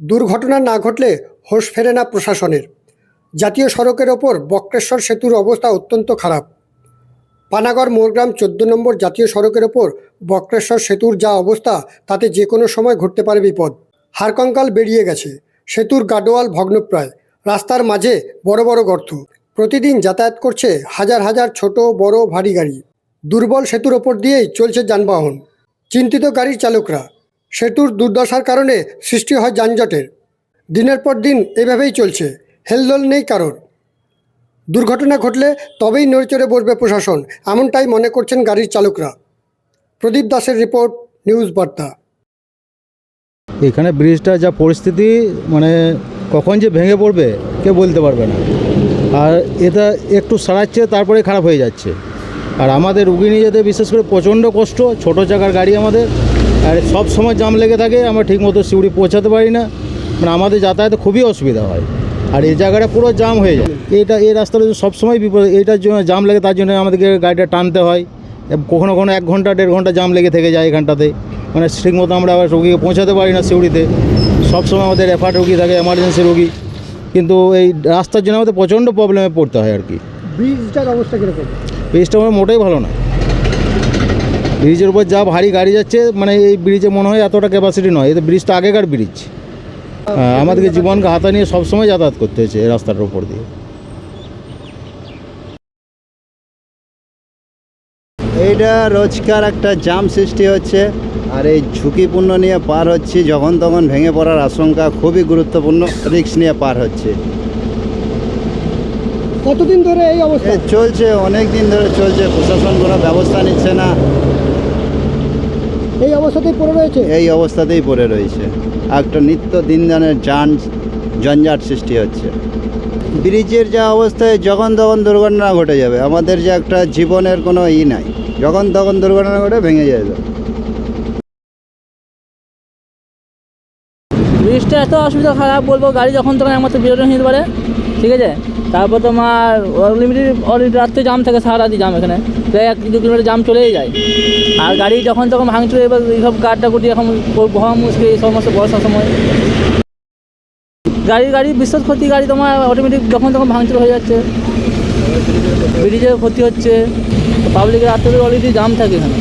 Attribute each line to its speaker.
Speaker 1: দুর্ঘটনা না ঘটলে হোশ ফেরে না প্রশাসনের। জাতীয় সড়কের ওপর বক্রেশ্বর সেতুর অবস্থা অত্যন্ত খারাপ। পানাগড় মোরগ্রাম চোদ্দ নম্বর জাতীয় সড়কের ওপর বক্রেশ্বর সেতুর যা অবস্থা, তাতে যে কোনো সময় ঘটতে পারে বিপদ। হাড়কঙ্কাল বেরিয়ে গেছে। সেতুর গাডোয়াল ভগ্নপ্রায়। রাস্তার মাঝে বড় বড় গর্ত। প্রতিদিন যাতায়াত করছে হাজার হাজার ছোট, বড়, ভারী গাড়ি। দুর্বল সেতুর ওপর দিয়েই চলছে যানবাহন। চিন্তিত গাড়ির চালকরা। সেতুর দুর্দশার কারণে সৃষ্টি হয় যানজটের। দিনের পর দিন এভাবেই চলছে, হেলদোল নেই কারোর। দুর্ঘটনা ঘটলে তবেই নড়েচড়ে বসবে প্রশাসন, এমনটাই মনে করছেন গাড়ির চালকরা। প্রদীপ দাসের রিপোর্ট, নিউজ বার্তা।
Speaker 2: এখানে ব্রিজটা, যা পরিস্থিতি মানে কখন যে ভেঙে পড়বে, কেউ বলতে পারবে না। আর এটা একটু সারাচ্ছে তারপরে খারাপ হয়ে যাচ্ছে। আর আমাদের রুগী নিয়ে যেতে বিশেষ করে প্রচণ্ড কষ্ট, ছোট চাকার গাড়ি আমাদের। আর সব সময় জাম লেগে থাকে আমরা ঠিকমতো সিউড়ি পৌঁছাতে পারি না। মানে আমাদের যাতায়াতে খুবই অসুবিধা হয়। আর এই জায়গাটা পুরো জাম হয়ে যায়। এটা এই রাস্তাটা সবসময় বিপদ এইটার জন্য জাম লেগে তার জন্য আমাদেরকে গাড়িটা টানতে হয়। কখনো কখনো এক ঘণ্টা দেড় ঘণ্টা জাম লেগে থেকে যায় এখানটাতে। মানে ঠিকমতো আমরা আবার রোগীকে পৌঁছাতে পারি না সিউড়িতে। সবসময় আমাদের রেফার রোগী থাকে এমার্জেন্সি রোগী। কিন্তু এই রাস্তার জন্য আমাদের প্রচণ্ড প্রবলেমে পড়তে হয় আর কি।
Speaker 1: ব্রিজটার অবস্থা কীরকম?
Speaker 2: ব্রিজটা আমার মোটেই ভালো না ব্রিজের উপর যা ভারী গাড়ি যাচ্ছে মানে এই ব্রিজে মনে হয় এতটা ক্যাপাসিটি নয়। এটা ব্রিজটা আগেকার ব্রিজ। হ্যাঁ, আমাদেরকে জীবনকে হাতা নিয়ে সবসময় যাতায়াত করতে হয়েছে এই রাস্তাটার উপর দিয়ে।
Speaker 3: এইটা রোজকার একটা জাম সৃষ্টি হচ্ছে আর এই ঝুঁকিপূর্ণ নিয়ে পার হচ্ছে যখন তখন ভেঙে পড়ার আশঙ্কা খুবই গুরুত্বপূর্ণ রিস্ক নিয়ে পার হচ্ছে।
Speaker 1: কতদিন ধরে এই অবস্থা?
Speaker 3: চলছে অনেক দিন ধরে চলছে প্রশাসন কোনো ব্যবস্থা নিচ্ছে না।
Speaker 1: এই অবস্থাতেই পড়ে রয়েছে?
Speaker 3: এই অবস্থাতেই পড়ে রয়েছে। একটা নিত্য দিনদানের যান জঞ্জাট সৃষ্টি হচ্ছে। ব্রিজের যা অবস্থায় যখন তখন দুর্ঘটনা ঘটে যাবে। আমাদের যে একটা জীবনের কোনো ই নাই। যখন তখন দুর্ঘটনা ঘটে ভেঙে যাবে
Speaker 4: ব্রিজটা এত অসুবিধা খারাপ বলব গাড়ি যখন তখন একমাত্র বেরোনো নিতে পারে। ঠিক আছে? তারপর তোমার লিমিটেড রাত্রে জাম থাকে সারা রাতি জাম এখানে। প্রায় এক দু কিলোমিটার জাম চলেই যায়। আর গাড়ি যখন তখন ভাঙচুর এবার এইসব গাড়টা গুটি এখন বহা মুশকিল, এই সমস্ত বর্ষার সময়। গাড়ি গাড়ি বিশেষ ক্ষতি, গাড়ি তোমার অটোমেটিক যখন তখন ভাঙচুর হয়ে যাচ্ছে। ব্রিজের ক্ষতি হচ্ছে। পাবলিকের রাত্রে অলরেডি জাম থাকে এখানে।